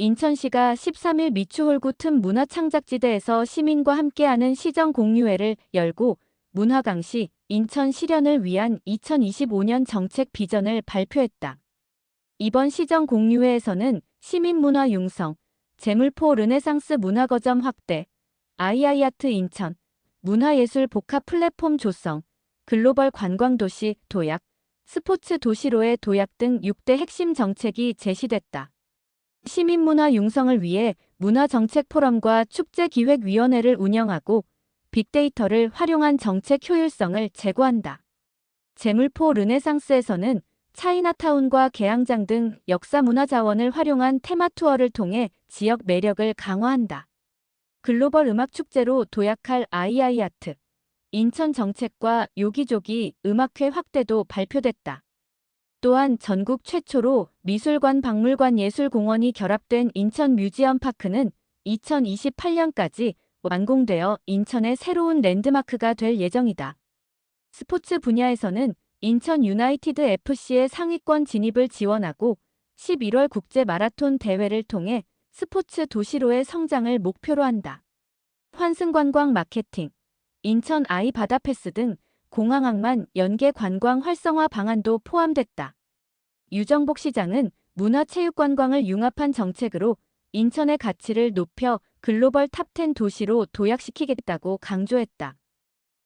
인천시가 13일 미추홀구 틈 문화창작지대에서 시민과 함께하는 시정 공유회를 열고 문화강시 인천 실현을 위한 2025년 정책 비전을 발표했다. 이번 시정 공유회에서는 시민문화 융성, 재물포 르네상스 문화거점 확대, 아이아이아트 인천, 문화예술 복합 플랫폼 조성, 글로벌 관광도시 도약, 스포츠 도시로의 도약 등 6대 핵심 정책이 제시됐다. 시민문화 융성을 위해 문화정책 포럼과 축제기획위원회를 운영하고 빅데이터를 활용한 정책 효율성을 제고한다. 재물포 르네상스에서는 차이나타운과 개항장 등 역사문화 자원을 활용한 테마 투어를 통해 지역 매력을 강화한다. 글로벌 음악축제로 도약할 아이아이아트, 인천 정책과 요기조기 음악회 확대도 발표됐다. 또한 전국 최초로 미술관 박물관 예술공원이 결합된 인천 뮤지엄 파크는 2028년까지 완공되어 인천의 새로운 랜드마크가 될 예정이다. 스포츠 분야에서는 인천 유나이티드 FC의 상위권 진입을 지원하고 11월 국제 마라톤 대회를 통해 스포츠 도시로의 성장을 목표로 한다. 환승관광 마케팅, 인천 아이 바다 패스 등 공항항만 연계 관광 활성화 방안도 포함됐다. 유정복 시장은 문화체육관광을 융합한 정책으로 인천의 가치를 높여 글로벌 탑10 도시로 도약시키겠다고 강조했다.